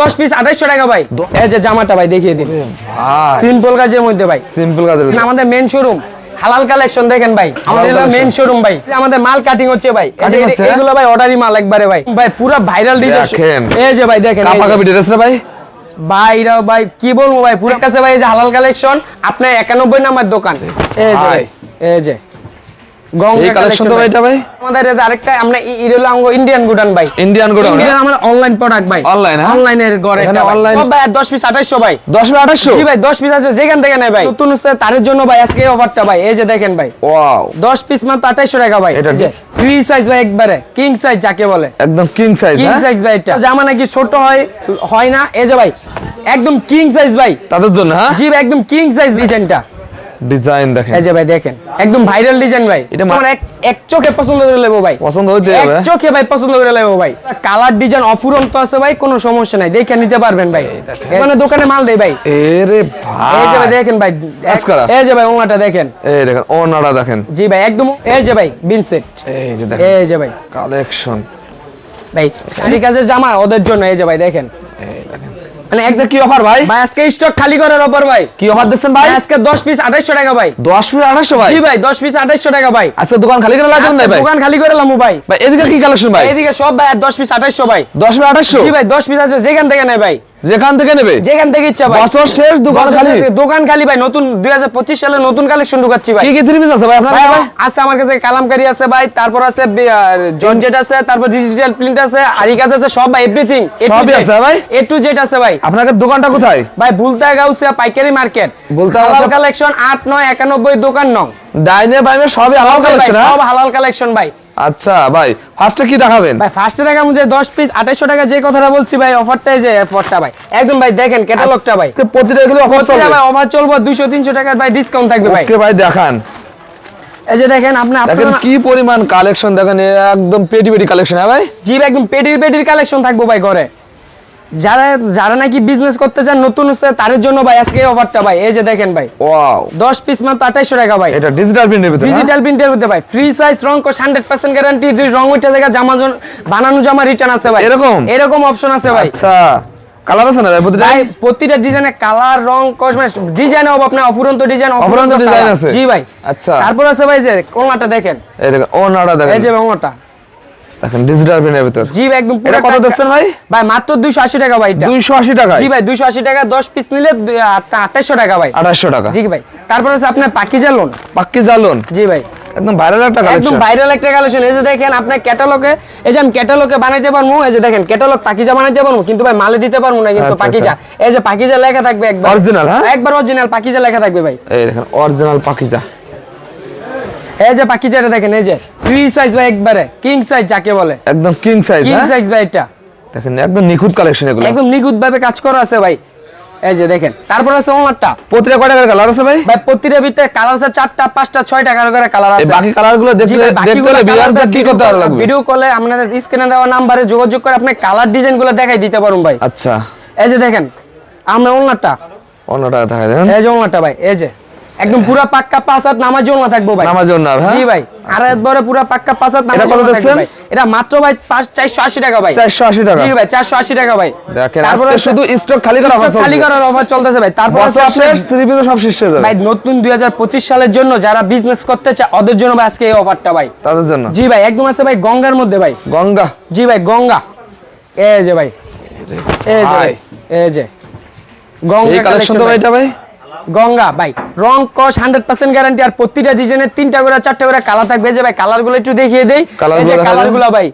দশ পিস আঠাইশশো টাকা ভাই। এই যে জামাটা ভাই দেখিয়ে দিন। ভাই। সিম্পল কাজের মধ্যে ভাই। সিম্পল কাজের। আমাদের মেন শোরুম হালাল কালেকশন দেখেন ভাই। আমাদের। মেন শোরুম ভাই। আমাদের মাল কাটিং হচ্ছে ভাই? এগুলো ভাই অর্ডারি মাল একবারে ভাই। ভাই পুরো ভাইরাল ডিজাইন। এই যে ভাই দেখেন এই কাপা কাপি ড্রেস ভাই। ভাইরা ভাই কি বলব ভাই? পুরো কাছে ভাই যে হালাল কালেকশন আপনার একানব্বই নাম্বার দোকান। এই যে এই যে। এটা ভাই। আমাদের আরেকটা আমরা ই- এটা হলো আঙ্গো ইন্ডিয়ান গুডান ভাই। ইন্ডিয়ান গোডাউন ইন্ডিয়ান আমার অনলাইন প্রোডাক্ট ভাই। Online? অনলাইনের ঘরে এখানে ভাই। online- সব ভাই 10 পিস 2800 ভাই। 10 বাই 2800 জি ভাই 10 পিস আছে যেখান থেকে নেয় ভাই। নতুন হচ্ছে জন্য ভাই আজকে অফারটা ভাই। এই যে দেখেন ভাই। ওয়াও 10 পিস মাত্র 2800 টাকা ভাই। এটা ফ্রি সাইজ ভাই একবারে কিং সাইজ যাকে বলে। একদম কিং সাইজ কিং সাইজ ভাই এটা। জামা নাকি ছোট হয়? হয় না। এই যে ভাই একদম কিং সাইজ ভাই। তাদের জন্য হ্যাঁ? জি ভাই একদম কিং সাইজ ডিজাইনটা ডিজাইন দেখেন। এই যে ভাই দেখেন। একদম ভাইরাল ডিজাইন ভাই। এটা তোমার এক এক চোখে পছন্দ করে নেব ভাই। পছন্দ হইতে এক চোখে ভাই পছন্দ করে নেব ভাই। কালার ডিজাইন অফুরন্ত আছে ভাই কোনো সমস্যা নাই। দেখে নিতে পারবেন ভাই। মানে দোকানে মাল দেই ভাই। ভাই এই যে ভাই দেখেন ভাই। এই যে ভাই ওনাটা দেখেন। এই দেখেন ওনারা দেখেন। জি ভাই একদম এই যে ভাই বিনসেট এই যে দেখেন। এই যে ভাই। কালেকশন ভাই কাজের জামা ওদের জন্য এই যে ভাই দেখেন। মানে এক আজকে কি অফার ভাই? ভাই আজকে স্টক খালি করার অফার ভাই। কি অফার দিচ্ছেন ভাই? আজকে 10 পিস 2800 টাকা ভাই। 10 মিনিট 2800 ভাই? জি ভাই 10 পিস 2800 টাকা ভাই। আজকে দোকান খালি করে লাগবেন না ভাই? দোকান খালি করে লামু ভাই। ভাই এদিকে কি কালেকশন ভাই? এদিকে সব ভাই 10 পিস 2800 ভাই। 10 মিনিট 2800 জি ভাই 10 পিস আছে যেখান থেকে নেয় ভাই। যেখান থেকে নেবে? যেখান থেকে ইচ্ছা ভাই। বছর শেষ দোকান খালি। দোকান খালি ভাই। নতুন 2025 সালে নতুন কালেকশন ঢুকাচ্ছি ভাই। কি কি থ্রি পিস আছে ভাই আপনার ভাই? আছে আমার কাছে কালামকারী আছে ভাই তারপর আছে জর্জেট আছে তারপর ডিজিটাল প্রিন্ট আছে আরি কাজ আছে সব ভাই এভরিথিং সবই আছে ভাই? এ টু জেড আছে ভাই। আপনার দোকানটা কোথায়? ভাই বুলতা গাউসিয়া পাইকারি মার্কেট। বুলতা হালাল কালেকশন 8 9 91 দোকান নং। ডাইনে বাইমে সবই ভাই, কালেকশন সব হালাল কালেকশন ভাই। আচ্ছা ভাই ফার্স্টে কি দেখাবেন? ভাই ফার্স্টে দেখাবো যে 10 পিস 2800 টাকা যে কথাটা বলছি ভাই অফারটাই যে অফারটা ভাই। একদম ভাই দেখেন ক্যাটালগটা ভাই। তো প্রতিটা এগুলো অফার চলবে? ভাই অফার চলবে 200 300 টাকার ভাই ডিসকাউন্ট থাকবে ভাই। ওকে ভাই দেখান। এই যে দেখেন আপনি দেখেন কি পরিমাণ কালেকশন দেখেন একদম পেটি পেটি কালেকশন হ্যাঁ ভাই? জি ভাই একদম পেটির পেটির কালেকশন থাকবে ভাই ঘরে। যারা যারা নাকি বিজনেস করতে চান নতুন হচ্ছে তাদের জন্য ভাই আজকে অফারটা ভাই। এই যে দেখেন ভাই। ওয়াও 10 পিস মাত্র 2800 টাকা ভাই। এটা ডিজিটাল প্রিন্টের ভিতরে হ্যাঁ? ডিজিটাল প্রিন্টের মধ্যে ভাই। ফ্রি সাইজ রং কোশ 100% গ্যারান্টি দুই রং উঠে জায়গা জামা বানানো জামা রিটার্ন আছে ভাই। এরকম? এরকম অপশন আছে ভাই। আচ্ছা। কালার আছে না ভাই প্রতিটা? ভাই প্রতিটা ডিজাইনে কালার রং কোশ মানে ডিজাইন হবে আপনার অফুরন্ত ডিজাইন অফুরন্ত ডিজাইন আছে? জি ভাই। আচ্ছা। তারপর আছে ভাই যে কোনটা দেখেন। এই দেখেন ওনারা দেখেন। এই যে কোনটা দেখেন ডিজিটাল ভিতর। জি ভাই একদম পুরো কত দিচ্ছেন ভাই? ভাই মাত্র 280 টাকা ভাই এটা। 280 টাকা জি ভাই 280 টাকা 10 পিস নিলে 2800 টাকা ভাই। 2800 টাকা। জি ভাই তারপর আছে আপনার পাকিজা লোন জি ভাই। একদম ভাইরাল একটা একদম ভাইরাল একটা কালেকশন এই যে দেখেন আপনার ক্যাটালগে এই যে আমি ক্যাটালগে বানাইতে পারব এই যে দেখেন ক্যাটালগ পাকিজা বানাইতে পারব কিন্তু ভাই মালে দিতে পারব না কিন্তু আচ্ছা, পাকিজা। এই যে পাকিজা লেখা থাকবে একবার Original, হ্যাঁ? একবার অরিজিনাল পাকিজা লেখা থাকবে ভাই। এই দেখেন অরিজিনাল পাকিজা। এই যে পাকিজাটা দেখেন এই যে ফ্রি সাইজ ভাই একবারে কিং সাইজ যাকে বলে। একদম কিং সাইজ কিং সাইজ ভাই এটা। দেখেন একদম নিখুঁত কালেকশন এগুলো। একদম নিখুঁত ভাবে কাজ করা আছে ভাই। এই যে দেখেন তারপর আছে ওনারটা প্রতিটা কয় টাকার কালার আছে ভাই? ভাই প্রতিটা ভিতরে কালার আছে চারটা পাঁচটা ছয় টাকার করে কালার আছে। বাকি কালারগুলো দেখতে কি করতে লাগবে? ভিডিও কলে আপনাদের স্ক্রিনে দেওয়া নাম্বারে যোগাযোগ করে আপনি কালার ডিজাইনগুলো দেখাই দিতে পারুন ভাই। আচ্ছা। এই যে দেখেন আমরা ওনারটা অন্যটা দেখা দেন। এই যে ওনারটা ভাই এই যে। একদম পুরা পাক্কা পাঁচ হাত নামাজ ওনা থাকব ভাই। নামাজ ওড়না, হ্যাঁ? জি ভাই আর একবারে পুরা পাক্কা পাঁচ হাত নামাজ ওড়না থাকবে ভাই। এটা মাত্র ভাই পাঁচ চারশো আশি টাকা ভাই। 480 টাকা? জি ভাই চারশো আশি টাকা ভাই। দেখেন তারপরে আজকে শুধু স্টক খালি করা stock খালি করার অফার চলতেছে ভাই। তারপর আছে পিস সব শেষ হয়ে যাবে। ভাই নতুন দুই সালের জন্য যারা বিজনেস করতে চায় ওদের জন্য ভাই আজকে এই অফারটা ভাই। তাদের জন্য? জি ভাই একদম আছে ভাই গঙ্গার মধ্যে ভাই। গঙ্গা? জি ভাই গঙ্গা। এই যে ভাই। এই যে। এই যে গঙ্গা কালেকশন তো ভাই এটা ভাই? গঙ্গা ভাই। রং কস হান্ড্রেড পার্সেন্ট গ্যারান্টি আর প্রতিটা ডিজাইনের তিনটা করে চারটা করে কালার থাকবে। যে ভাই কালারগুলো একটু দেখিয়ে দেই। Colour এই যে গুলো দেখা কালার? গুলো ভাই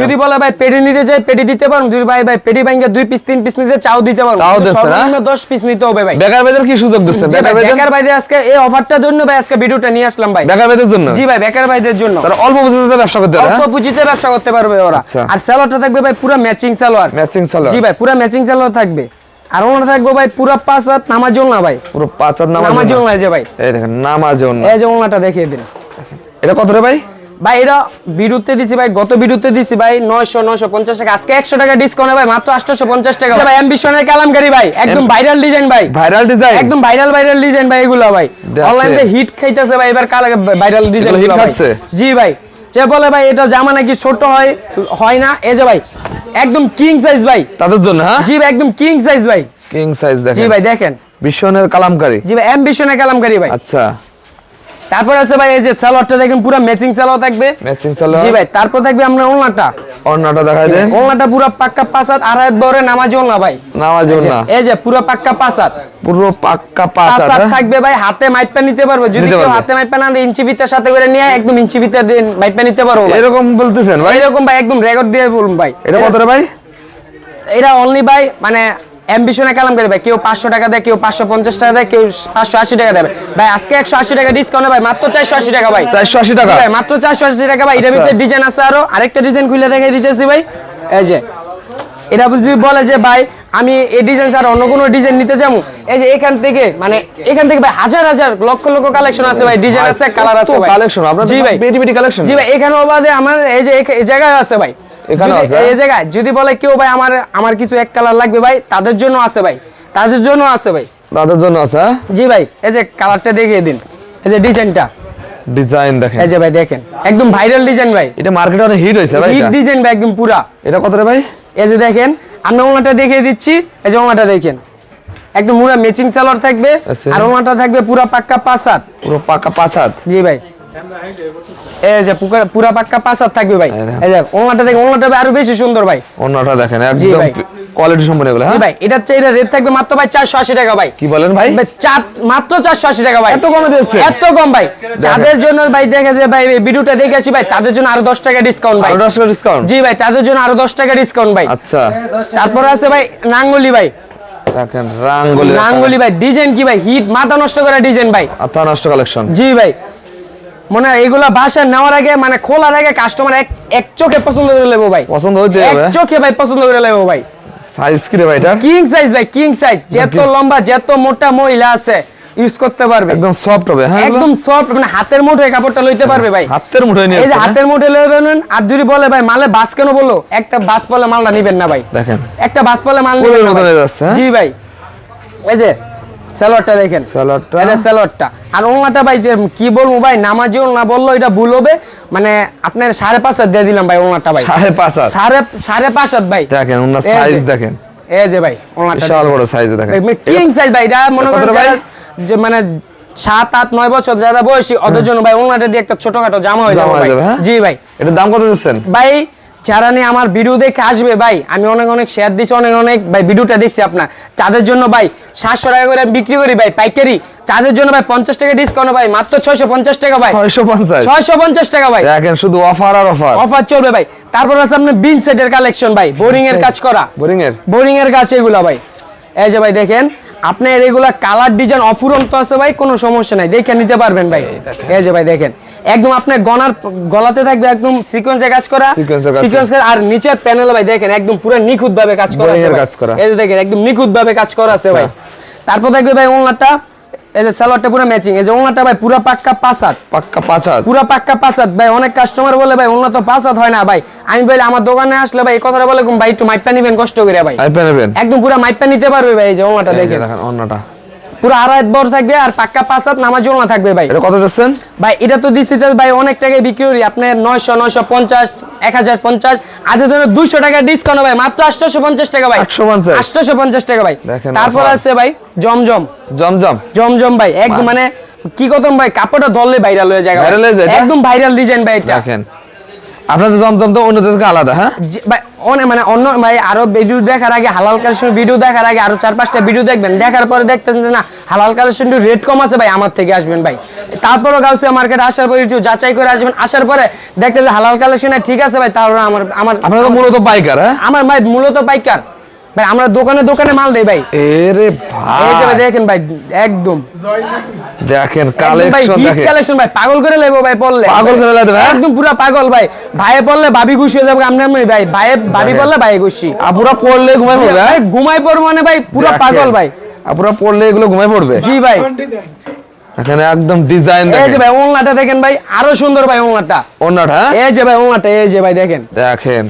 যদি বলে ভাই পেডি নিতে চাই পেডি দিতে পারুন যদি ভাই ভাই পেডি ভাঙ্গে দুই পিস তিন পিস নিতে চাও দিতে পারুন তাও দিচ্ছে না? সর্বনিম্ন দশ পিস নিতে হবে ভাই। বেকার বেদের কি সুযোগ দিচ্ছেন বেকার বেদের বেকার ভাইদের আজকে এই অফারটার জন্য ভাই আজকে ভিডিওটা নিয়ে আসলাম ভাই। বেকার বেদের জন্য? জি ভাই বেকার ভাইদের জন্য। তারা অল্প পুঁজিতে ব্যবসা করতে পারে অল্প হ্যাঁ? পুঁজিতে ব্যবসা করতে পারবে ওরা। আচ্ছা। আর সালোয়ারটা থাকবে ভাই পুরো ম্যাচিং সালোয়ার ম্যাচিং সালোয়ার জি ভাই পুরো ম্যাচিং সালোয়ার থাকবে। আর ওনার থাকবে ভাই পুরো পাঁচ হাত নামাজল না ভাই। পুরো পাঁচ হাত নামাজ নামাজল এই যে ভাই। এই দেখেন নামাজ ওড়না। এই যে ওনাটা দেখিয়ে দিন। এটা কত রে ভাই? ভাই এটা বিরুতে দিছি ভাই গত বিরুতে দিছি ভাই নয়শো নয়শো পঞ্চাশ টাকা। আজকে একশো টাকা ডিসকাউন্ট ভাই মাত্র আটশো পঞ্চাশ টাকা। ভাই অ্যাম্বিশনের কালামকারি ভাই একদম ভাইরাল ডিজাইন ভাই। ভাইরাল ডিজাইন একদম ভাইরাল ভাইরাল ডিজাইন ভাই এগুলো ভাই। অনলাইনে হিট খাইতেছে ভাই এবার কালা ভাইরাল ডিজাইন জি ভাই। যে বলে ভাই এটা জামা নাকি ছোট হয় হয় না? এই যে ভাই একদম কিং সাইজ ভাই। তাদের জন্য হ্যাঁ? জি ভাই একদম কিং সাইজ ভাই। কিং সাইজ জি ভাই দেখেন। বিশ্বনের কালামকারী। জি ভাই অ্যাম্বিশনের কালামকারী ভাই। আচ্ছা। তারপর আছে ভাই এই যে সালোয়ারটা দেখেন পুরো ম্যাচিং সালোয়ার থাকবে। ম্যাচিং চলো জি ভাই তারপর থাকবে আমরা ওলনাটা অন্যটা দেখাই দেন। ওলনাটা পুরো পাক্কা পাসাত আড়াই বরে নামাজি ওলনা ভাই। নামাজ এই যে- না এই যে পুরো পাক্কা পাসাত পুরো পাক্কা পাসাত থাকবে ভাই হাতে মাইপা নিতে পারব। যদি কেউ। হাতে মাইপা না দিয়ে ইঞ্চি ভিতর সাথে করে নিয়ে একদম ইঞ্চি ভিতর দিয়ে মাইপা নিতে পারব। এরকম বলতেছেন ভাই? এরকম ভাই একদম রেকর্ড দিয়ে বলুন ভাই। এটা কত রে ভাই? এটা অনলি ভাই মানে অ্যাম্বিশনে কালাম করে ভাই কেউ পাঁচশো টাকা দেয় কেউ পাঁচশো পঞ্চাশ টাকা দেয় কেউ পাঁচশো আশি টাকা দেবে। ভাই আজকে একশো আশি টাকা ডিসকাউন্ট ভাই মাত্র চারশো আশি টাকা ভাই। চারশো আশি টাকা? ভাই মাত্র চারশো আশি টাকা ভাই এটার আচ্ছা। ভিতরে ডিজাইন আছে আরও। আরেকটা ডিজাইন খুলে দেখাই দিতেছি ভাই। এই যে এটা যদি বলে যে ভাই আমি এই ডিজাইন ছাড়া অন্য কোনো ডিজাইন নিতে যাব এই যে এখান থেকে মানে এখান থেকে ভাই হাজার হাজার লক্ষ লক্ষ কালেকশন আছে ভাই ডিজাইন আছে কালার আছে কালেকশন আপনার জি ভাই। কালেকশন জি ভাই এখানেও বাদে আমার এই যে জায়গায় আছে ভাই। এখানেও যদি- আছে? এই জায়গায় যদি বলে কেউ ভাই আমার আমার কিছু এক কালার লাগবে ভাই তাদের জন্য আছে ভাই তাদের জন্য আছে ভাই। তাদের জন্য আছে হ্যাঁ? জি ভাই এই যে কালারটা দেখিয়ে দিন এই যে ডিজাইনটা। ডিজাইন দেখেন। এই যে ভাই দেখেন একদম ভাইরাল ডিজাইন ভাই। এটা মার্কেটে অনেক হিট ভাই হিট ডিজাইন ভাই একদম পুরা। এটা কত রে ভাই? এই যে দেখেন আমি ওনাটা দেখিয়ে দিচ্ছি এই যে ওনাটা দেখেন। একদম পুরা ম্যাচিং সালোয়ার থাকবে আচ্ছা। আর ওনাটা থাকবে পুরা পাক্কা পাঁচ হাত। পুরো পাকা পাঁচ হাত। জি ভাই। এই যে পুরা পাক্কা পাঁচ থাকবে ভাই। এই যে ওনাটা দেখেন ওনাটা আরও বেশি সুন্দর ভাই। অন্যটা দেখেন একদম কোয়ালিটি সম্পন্ন এগুলো হ্যাঁ? ভাই এটা এটা রেট থাকবে মাত্র ভাই চারশো আশি টাকা ভাই। কি বলেন ভাই? ভাই, চার মাত্র চারশো আশি টাকা ভাই। এত কমে দিচ্ছে? এত কম ভাই। যাদের জন্য ভাই দেখে যে ভাই ভিডিওটা দেখে আসি ভাই তাদের জন্য আরও দশ টাকা ডিসকাউন্ট ভাই। আরও দশ টাকা ডিসকাউন্ট জি ভাই তাদের জন্য আরও দশ টাকা ডিসকাউন্ট ভাই। আচ্ছা। তারপরে আছে ভাই নাঙ্গলি ভাই। রাঙ্গলি নাঙ্গলি ভাই ডিজাইন কি ভাই? হিট মাথা নষ্ট করা ডিজাইন ভাই। আতা নষ্ট কালেকশন জি ভাই। মনে হয় এগুলা বাসায় নেওয়ার আগে মানে খোলার আগে কাস্টমার এক এক চোখে পছন্দ করে নেব ভাই। পছন্দ হইতে এক চোখে ভাই পছন্দ করে নেব ভাই। সাইজ কি রে ভাই এটা? কিং সাইজ ভাই কিং সাইজ যত লম্বা যত মোটা মহিলা আছে ইউজ করতে পারবে। একদম সফট হবে হ্যাঁ একদম সফট মানে হাতের মুঠোয় কাপড়টা লইতে পারবে ভাই। হাতের মুঠোয় নিয়ে এই যে হ্যাঁ? হাতের মুঠে লইবেন আর যদি বলে ভাই মালে বাস কেন বলল? একটা বাস বলে মালটা নিবেন না ভাই। দেখেন। একটা বাস বলে মাল নিবেন না। হয়ে হ্যাঁ? জি ভাই। এই যে সালোয়ারটা দেখেন সালোয়ারটা? সালোয়ারটা আর ওনাটা ভাই কি বলব ভাই নামাজি বলল এটা ভুল হবে মানে আপনার সাড়ে পাঁচ হাত দিয়ে দিলাম ভাই ওনাটা ভাই সাড়ে পাঁচ হাত? সাড়ে সাড়ে পাঁচ হাত ভাই দেখেন ওনার। সাইজ দেখেন এই যে ভাই ওনাটা বিশাল বড় সাইজ দেখেন কিং সাইজ ভাই এটা মনে এটা করেন ভাই? যে মানে সাত আট নয় বছর যারা বয়সী ওদের জন্য ভাই ওনাটা দিয়ে একটা ছোটখাটো জামা হয়ে হয়ে। যাবে, হ্যাঁ? জি ভাই এটার দাম কত দিচ্ছেন ভাই যারা নিয়ে আমার ভিডিও দেখে আসবে ভাই। আমি অনেক অনেক শেয়ার দিচ্ছি অনেক অনেক ভাই ভিডিওটা দেখছি আপনার। তাদের জন্য ভাই সাতশো টাকা করে বিক্রি করি ভাই পাইকারি। তাদের জন্য ভাই পঞ্চাশ টাকা ডিসকাউন্ট ভাই মাত্র ছয়শো পঞ্চাশ টাকা ভাই। ছয়শো পঞ্চাশ? ছয়শো পঞ্চাশ টাকা ভাই। দেখেন শুধু অফার আর অফার অফার চলবে ভাই। তারপর আছে আপনার বিন সেটের কালেকশন ভাই। বোরিং এর কাজ করা। বোরিং এর? বোরিং এর কাজ এগুলা ভাই। এই যে ভাই দেখেন। আপনার এগুলা কালার ডিজাইন অফুরন্ত আছে ভাই কোনো সমস্যা নাই। দেখে নিতে পারবেন ভাই। এই যে ভাই দেখেন। একদম আপনার গনার গলাতে থাকবে একদম সিকোয়েন্সে কাজ করা সিকোয়েন্স আর নিচের প্যানেল ভাই দেখেন একদম পুরো নিখুঁত ভাবে কাজ করা আছে। এই যে দেখেন একদম নিখুঁত ভাবে কাজ করা আছে ভাই। তারপর দেখবে ভাই ওনাটা এই যে সালোয়ারটা পুরো ম্যাচিং এই যে ওনাটা ভাই পুরো পাক্কা পাসাত পাক্কা পাঁচ হাত পুরো পাক্কা পাঁচাত। ভাই অনেক কাস্টমার বলে ভাই ওনা তো পাঁচাত হয় না ভাই। আমি বলি আমার দোকানে আসলে ভাই এই কথাটা বলে ভাই একটু মাইপটা নিবেন কষ্ট করে ভাই। আইপে নেবেন? একদম পুরো মাইপটা নিতে পারবে ভাই এই যে ওনাটা দেখেন। ওনাটা পুরো আড়াই বড় থাকবে আর পাক্কা নামাজি থাকবে ভাই। এটা কত দিচ্ছেন? ভাই এটা তো দিচ্ছি ভাই অনেক টাকায় বিক্রি করি। আপনার নয়শো নয়শো পঞ্চাশ এক হাজার পঞ্চাশ। দুইশো টাকা ডিসকাউন্ট ভাই মাত্র আটশোশো পঞ্চাশ টাকা ভাই। 850 আটশোশো পঞ্চাশ টাকা ভাই। তারপর আছে ভাই জমজম। জমজম? জমজম ভাই একদম মানে কি কত ভাই কাপড়টা ধরলে ভাইরাল হয়ে যায় Viral হয়ে যায় একদম ভাইরাল ডিজাইন ভাই এটা। দেখেন। আপনাদের জমজম তো অন্যদের থেকে আলাদা হ্যাঁ? ভাই অনেক মানে অন্য ভাই আরও ভিডিও দেখার আগে হালাল কালেকশন ভিডিও দেখার আগে আরও চার পাঁচটা ভিডিও দেখবেন। দেখার পরে দেখতেছেন যে না হালাল কালেকশন রেট কম আছে ভাই আমার থেকে আসবেন ভাই। তারপরও গাউসিয়া মার্কেটে আসার পরে একটু যাচাই করে আসবেন। আসার পরে দেখতে যে হালাল কালেকশন ঠিক আছে ভাই তারপরে আমার আমার আপনারা তো মূলত পাইকার হ্যাঁ? আমার ভাই মূলত পাইকার ভাই আমরা দোকানে দোকানে মাল দেই ভাই। এরে এই যে ভাই ভাই। দেখেন ভাই একদম। দেখেন ভাই কালেকশন দেখেন। কালেকশন ভাই পাগল করে লেবো ভাই পড়লে। পাগল করে লাগবে, হ্যাঁ? একদম পুরা পাগল ভাই। ভাইয়ে পড়লে ভাবি খুশি হয়ে যাবে আমরা ভাই। ভাইয়ে ভাবি দেখেন। পড়লে ভাই খুশি। আপুরা পড়লে ঘুমাই পড়বে হ্যাঁ? ভাই ঘুমাই পড়ব মানে ভাই পুরো পাগল ভাই। আপুরা পড়লে এগুলো ঘুমাই পড়বে? জি ভাই। এখানে একদম ডিজাইন এই যে ভাই ওংলাটা দেখেন ভাই আরও সুন্দর ভাই ওংলাটা অন্যটা হ্যাঁ? এই যে ভাই ওংলাটা এই যে ভাই দেখেন। দেখেন।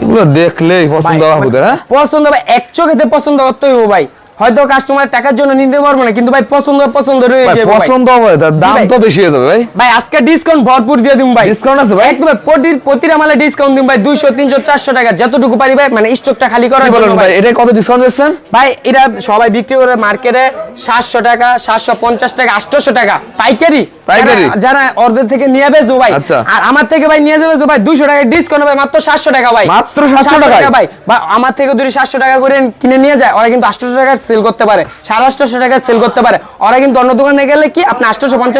এগুলো দেখলেই পছন্দ হবে মানে হ্যাঁ? পছন্দ ভাই এক চোখেতে পছন্দ করতে হইব ভাই। হয়তো কাস্টমার টাকার জন্য নিতে পারব না কিন্তু ভাই পছন্দ পছন্দ রয়ে যাবে। পছন্দ হবে দাম তো বেশি হয়ে যাবে ভাই। ভাই আজকে ডিসকাউন্ট ভরপুর দিয়ে দিম ভাই। Discount আছে ভাই? একদম প্রতি প্রতিটা মালে ডিসকাউন্ট দিম ভাই দুইশো তিনশো চারশো টাকা যতটুকু পারি ভাই মানে স্টকটা খালি করার জন্য ভাই। এটা কত ডিসকাউন্ট দিচ্ছেন? ভাই এরা সবাই বিক্রি করে মার্কেটে সাতশো টাকা সাতশো পঞ্চাশ টাকা আটশোশো টাকা পাইকারি পাইকারি? যারা- যারা থেকে নিয়ে বেচবো ভাই আচ্ছা। আর আমার থেকে ভাই নিয়ে যাবে ভাই দুশো টাকা ডিসকাউন্ট ভাই মাত্র সাতশো টাকা ভাই। মাত্র 700 টাকায়? ভাই। আমার থেকে যদি সাতশো টাকা করে কিনে নিয়ে যায় ওরা কিন্তু টাকা সেল করতে পারে। সাড়ে আটশো টাকা সেল করতে পারে। ওরা কিন্তু অন্য দোকানে গেলে কি আপনি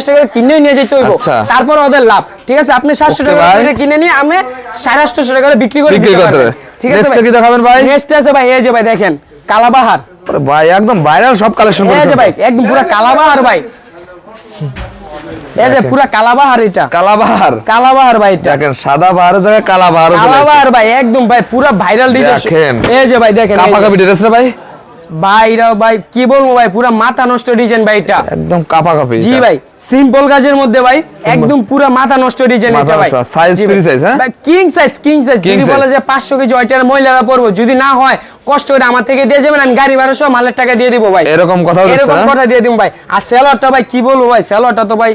টাকা কিনে নিয়ে যেতে হইব। আচ্ছা। তারপর ওদের লাভ। ঠিক আছে আপনি সাতশো Okay, টাকা করে কিনে নিয়ে আমি সাড়ে আটশো টাকা করে বিক্রি করে বিক্রি দিতে পারবেন। ঠিক আছে Next কি দেখাবেন ভাই? নেক্সট আছে ভাই এই যে ভাই দেখেন কালাবাহার। ভাই একদম ভাইরাল সব কালেকশন এই যে ভাই একদম পুরো কালাবাহার ভাই। এই যে পুরো কালাবাহার এটা। কালাবাহার। কালাবাহার ভাই এটা। দেখেন সাদা বাহারের জায়গায় কালা কালাবাহার ভাই একদম ভাই পুরো ভাইরাল ডিজাইন দেখেন। এই যে ভাই দেখেন কাপা কাপি ড্রেস রে ভাই। ভাই ভাই কি বলব ভাই পুরো মাথা নষ্ট ডিজাইন ভাই এটা। একদম কাপা কাপি জি ভাই সিম্পল কাজের মধ্যে ভাই একদম পুরো মাথা নষ্ট ডিজাইন এটা ভাই। নষ্ট, size জি ভাই। free size, হ্যাঁ? King size king size King যদি size। বলে যে 500 কেজি ওইটার মহিলারা পড়ব যদি না হয় কষ্ট করে আমার থেকে দিয়ে যাবেন আমি গাড়ি ভাড়া সহ মালের টাকা দিয়ে দিব ভাই। এরকম কথা এরকম কথা দিয়ে দিব ভাই। আর সেলরটা ভাই কি বলব ভাই সেলরটা তো ভাই।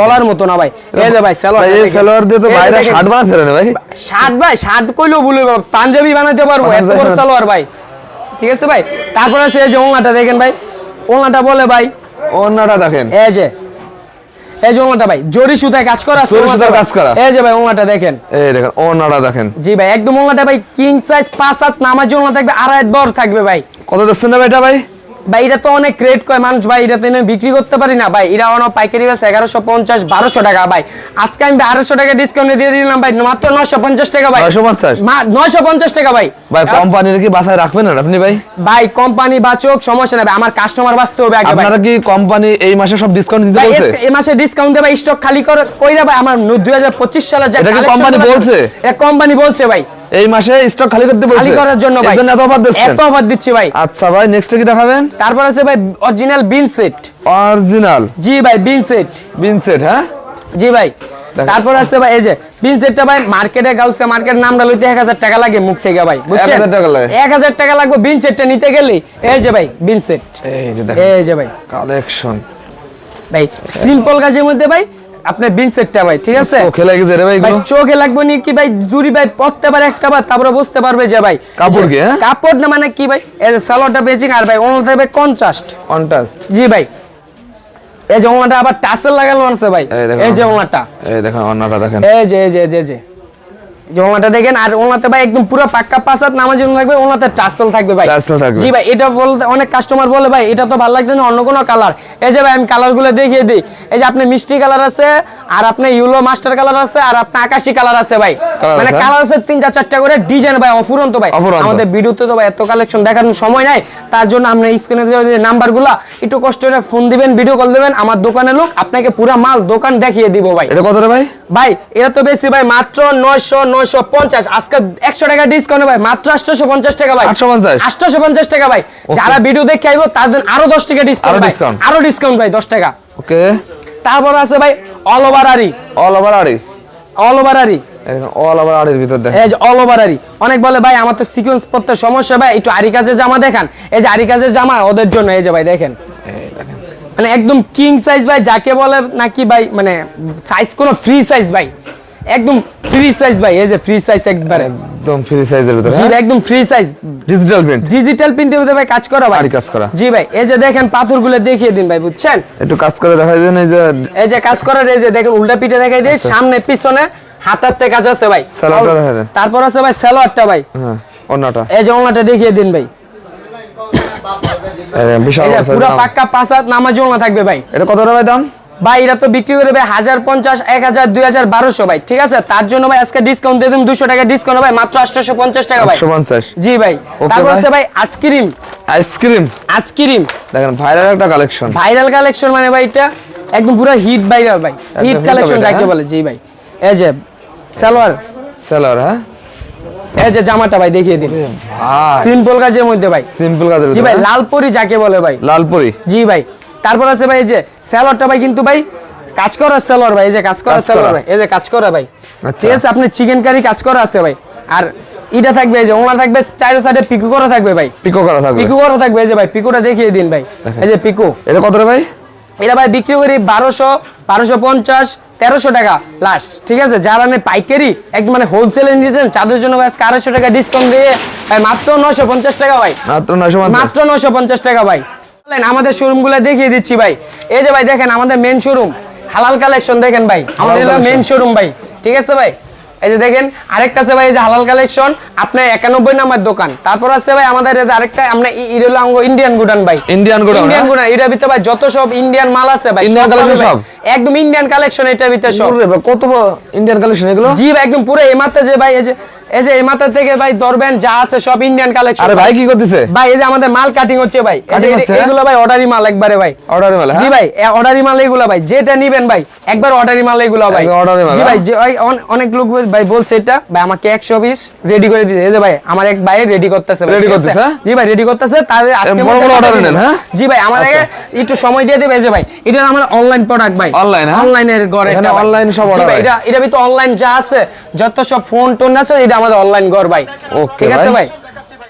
বলার মতো না ভাই। এই যে ভাই সেলর এই সালোয়ার দিয়ে তো বাইরে শার্ট বানাতে পারে না ভাই। শার্ট ভাই শার্ট কইলেও ভুলে। পাঞ্জাবি বানাতে পারব এত বড়। সালোয়ার ভাই। ঠিক আছে ভাই? তারপর আছে এই যে ওনাটা দেখেন ভাই। ওনাটা বলে ভাই। অন্যটা দেখেন। এই যে। এই যে ওনাটা ভাই জরি সুতায় কাজ করা আছে জরি ওনাটা কাজ করা। এই যে ভাই ওনাটা দেখেন। এই দেখেন অন্যটা দেখেন। জি ভাই একদম ওনাটা ভাই কিং সাইজ পাঁচ হাত নামাজ জন্য থাকবে আড়াই বড় থাকবে ভাই। কত দিচ্ছেন না ভাই এটা ভাই? ভাই এটা তো অনেক রেট কয় মানুষ ভাই এটা তো বিক্রি করতে পারি না ভাই। এটা অনেক পাইকারি আছে এগারোশো পঞ্চাশ বারোশো টাকা ভাই। আজকে আমি আড়াইশো টাকা ডিসকাউন্টে দিয়ে দিলাম ভাই মাত্র নয়শো পঞ্চাশ টাকা ভাই। 950? নয়শো পঞ্চাশ টাকা ভাই। ভাই কোম্পানির কি বাসায় রাখবেন না আপনি ভাই? ভাই কোম্পানি বাচক সমস্যা নেই আমার কাস্টমার বাঁচতে হবে আগে আপনারা কি কোম্পানি এই মাসে সব ডিসকাউন্ট দিতে বলছে? এই মাসে ডিসকাউন্ট দেবে স্টক খালি করে কইরা ভাই আমার দুই হাজার পঁচিশ সালে যা এটা কি collection company গুলো আছে, বলছে? এটা কোম্পানি বলছে ভাই। এই মাসে স্টক খালি করতে বলছে। খালি করার জন্য ভাই। এর জন্য এত অফার দিচ্ছেন। এত অফার দিচ্ছি ভাই। আচ্ছা ভাই নেক্সট কি দেখাবেন? তারপর আছে ভাই অরিজিনাল বিন সেট অরিজিনাল জি ভাই বিন সেট বিনসেট হ্যাঁ? জি ভাই। তারপর আছে ভাই এই যে পিন সেটটা ভাই মার্কেটে গাউসকা মার্কেট নামটা লইতে এক হাজার টাকা লাগে মুখ থেকে ভাই বুঝছেন? 1000 টাকা লাগে। এক হাজার টাকা লাগবে বিন সেটটা নিতে গেলে। এই যে ভাই বিন সেট এই যে দেখেন। এই যে ভাই। কালেকশন ভাই সিম্পল কাজের মধ্যে ভাই আপনার বিন সেটটা ভাই ঠিক আছে? চোখে লাগে রে ভাই ভাই চোখে লাগবে নি কি ভাই দুরি ভাই পড়তে পারে একটা বার তারপরে বুঝতে পারবে যে ভাই কাপড় কি, হ্যাঁ? কাপড় না মানে কি ভাই যে সালোয়ারটা বেচিং আর ভাই অন্য থাকবে কনট্রাস্ট কন্টাস জি ভাই। এই যে ওনাটা আবার টাসেল লাগানো আছে ভাই এই এই যে ওনাটা। এই দেখেন ওনাটা দেখেন। এই যে এই যে এই যে। যে ওনাটা দেখেন আর ওনাতে ভাই একদম পুরো পাক্কা পাসাত নামার জন্য থাকবে ওনাতে টাসেল থাকবে ভাই। থাকবে। জি ভাই এটা বলতে অনেক কাস্টমার বলে ভাই এটা তো ভালো লাগছে না অন্য কোনো কালার এই যে ভাই আমি কালারগুলো দেখিয়ে দিই। এই যে আপনি মিষ্টি কালার আছে আর আপনি ইউলো মাস্টার কালার আছে আর আপনার আকাশি কালার আছে ভাই। মানে কালার আছে তিনটা চারটা করে ডিজাইন ভাই অফুরন্ত ভাই। আমাদের ভিডিওতে তো ভাই এত কালেকশন দেখানোর সময় নাই। তার জন্য আপনি স্ক্রিনে যে নাম্বারগুলো একটু কষ্ট করে ফোন দিবেন ভিডিও কল দিবেন। আমার দোকানের লোক আপনাকে পুরো মাল দোকান দেখিয়ে দিব ভাই। এটা কত ভাই? ভাই এটা তো বেশি ভাই মাত্র নয়শো নয়শো পঞ্চাশ। আজকে একশো টাকা ডিসকাউন্ট ভাই মাত্র আটশোশো পঞ্চাশ টাকা ভাই। 850? আটশোশো পঞ্চাশ টাকা ভাই। যারা ভিডিও দেখে আইবো তাদের আরও দশ টাকা ডিসকাউন্ট আরও আরও ডিসকাউন্ট ভাই দশ টাকা। ওকে তারপর আছে ভাই all over aari all over aari? All over aari all over আড়ির ভিতর দেখেন। এই যে অল ওভার আরি অনেক বলে ভাই আমার তো সিকোয়েন্স পড়তে সমস্যা ভাই একটু আরি কাজের জামা দেখান। এই যে আরি কাজের জামা ওদের জন্য এই যে ভাই দেখেন। মানে একদম কিং সাইজ ভাই যাকে বলে নাকি ভাই মানে সাইজ কোনো ফ্রি সাইজ ভাই। একদম ফ্রি সাইজ ভাই এই যে ফ্রি সাইজ একবারে। একদম ফ্রি সাইজের ভিতরে জি একদম free size digital print digital প্রিন্টের মধ্যে ভাই কাজ করা ভাই। কাজ করা। জি ভাই এই যে দেখেন পাথরগুলো দেখিয়ে দিন ভাই বুঝছেন? একটু কাজ করে দেখাই দেন এই যে এই যে কাজ করার এই যে দেখেন উল্টা পিঠে দেখাই দিয়ে সামনে পিছনে হাতাতে কাজ আছে ভাই। তারপর আছে ভাই সালোয়ারটা ভাই। হ্যাঁ অন্যটা এই যে ওনাটা দেখিয়ে দিন ভাই। এই যে পুরো। পাক্কা পাঁচ হাত নামাজ ওনা থাকবে ভাই। এটা কত ভাই দাম? ভাই এটা তো বিক্রি করে ভাই হাজার পঞ্চাশ এক হাজার দুই হাজার বারোশো ভাই ঠিক আছে? তার জন্য ভাই আজকে ডিসকাউন্ট দিয়ে দিন দুশো টাকা ডিসকাউন্ট ভাই মাত্র আটশোশো পঞ্চাশ টাকা ভাই। পঞ্চাশ। জি ভাই তারপর। আছে ভাই ice cream. Ice cream? Ice cream. দেখেন ভাইরাল একটা কালেকশন ভাইরাল কালেকশন মানে ভাই এটা একদম পুরো হিট ভাইরাল ভাই। হিট কালেকশন যাকে হ্যাঁ? বলে জি ভাই। এই যে সালোয়ার। সালোয়ার হ্যাঁ? এই যে জামাটা ভাই দেখিয়ে দিন। সিম্পল কাজের মধ্যে ভাই। সিম্পল কাজের জি ভাই হ্যাঁ? লালপরি যাকে বলে ভাই। লালপুরি? জি ভাই। তারপর আছে ভাই এই যে স্যালোয়ারটা ভাই কিন্তু ভাই কাজ করা স্যালোয়ার ভাই এই যে কাজ করা স্যালোয়ার ভাই এই যে কাজ করা ভাই। আচ্ছা। ঠিক আছে আপনি চিকেন কারি কাজ করা আছে ভাই। আর এটা থাকবে এই যে ওনা থাকবে চারো সাইডে পিকু করা থাকবে ভাই। পিকো করা থাকবে। পিকু করা থাকবে এই যে ভাই পিকুটা দেখিয়ে দিন ভাই। এই যে পিকু। এটা কত রে ভাই? এটা ভাই বিক্রি করি বারোশো বারোশো পঞ্চাশ তেরোশো টাকা লাস্ট ঠিক আছে? যারা আমি পাইকারি একদম মানে হোলসেলে নিতেন তাদের জন্য ভাই আজকে আড়াইশো টাকা ডিসকাউন্ট দিয়ে ভাই মাত্র নশো পঞ্চাশ টাকা ভাই। মাত্র নয়শো মাত্র নশো পঞ্চাশ টাকা ভাই। আমাদের শোরুমগুলো দেখিয়ে দিচ্ছি ভাই। এই যে ভাই দেখেন আমাদের মেন শোরুম হালাল কালেকশন দেখেন ভাই। আমাদের মেন শোরুম ভাই। ঠিক আছে ভাই? এই যে দেখেন আরেকটা আছে ভাই এই যে হালাল কালেকশন আপনার একানব্বই নাম্বার দোকান। তারপর আছে ভাই আমাদের আরেকটা আমরা এটা হলো ইন্ডিয়ান গুডান ভাই। ইন্ডিয়ান গোডাউন ইন্ডিয়ান গুডান এটার ভিতরে ভাই যত সব ইন্ডিয়ান মাল আছে ভাই collection ভাই। সব? একদম ইন্ডিয়ান কালেকশন এটার ভিতরে সব। কত ইন্ডিয়ান কালেকশন এগুলো? জি ভাই একদম পুরো এই মাত্রা যে ভাই এই যে এই যে এই মাত্রা থেকে ভাই ধরবেন যা আছে সব ইন্ডিয়ান কালেকশন আরে ভাই কি করতেছে ভাই এই যে আমাদের মাল কাটিং হচ্ছে ভাই এই যে Cutting হচ্ছে, হ্যাঁ? এগুলো ভাই অর্ডারি মাল একবারে ভাই অর্ডারে মেলা জি ভাই অর্ডারি মাল এগুলো ভাই যেটা নিবেন ভাই একবার অর্ডারি মাল এগুলো ভাই order-ই মাল, জি ভাই হ্যাঁ? যে অনেক লোক ভাই বলছে এটা ভাই আমাকে 100 পিস রেডি করে দিতে এই যে ভাই আমার এক ভাই রেডি করতেছে আছে? করতেছে, হ্যাঁ? জি ভাই রেডি করতেছে তাহলে আজকে বড় বড় order নেন, হ্যাঁ? জি ভাই আমাদের একটু সময় দিয়ে দেবে এই যে ভাই এটা আমার অনলাইন প্রোডাক্ট ভাই অনলাইন হ্যাঁ? অনলাইনের ঘর এখানে এটা online সব হয়। এটা এটা ভিতরে অনলাইন যা আছে যত সব ফোন টোন আছে এটা আমাদের অনলাইন গড় ভাই ঠিক আছে। ভাই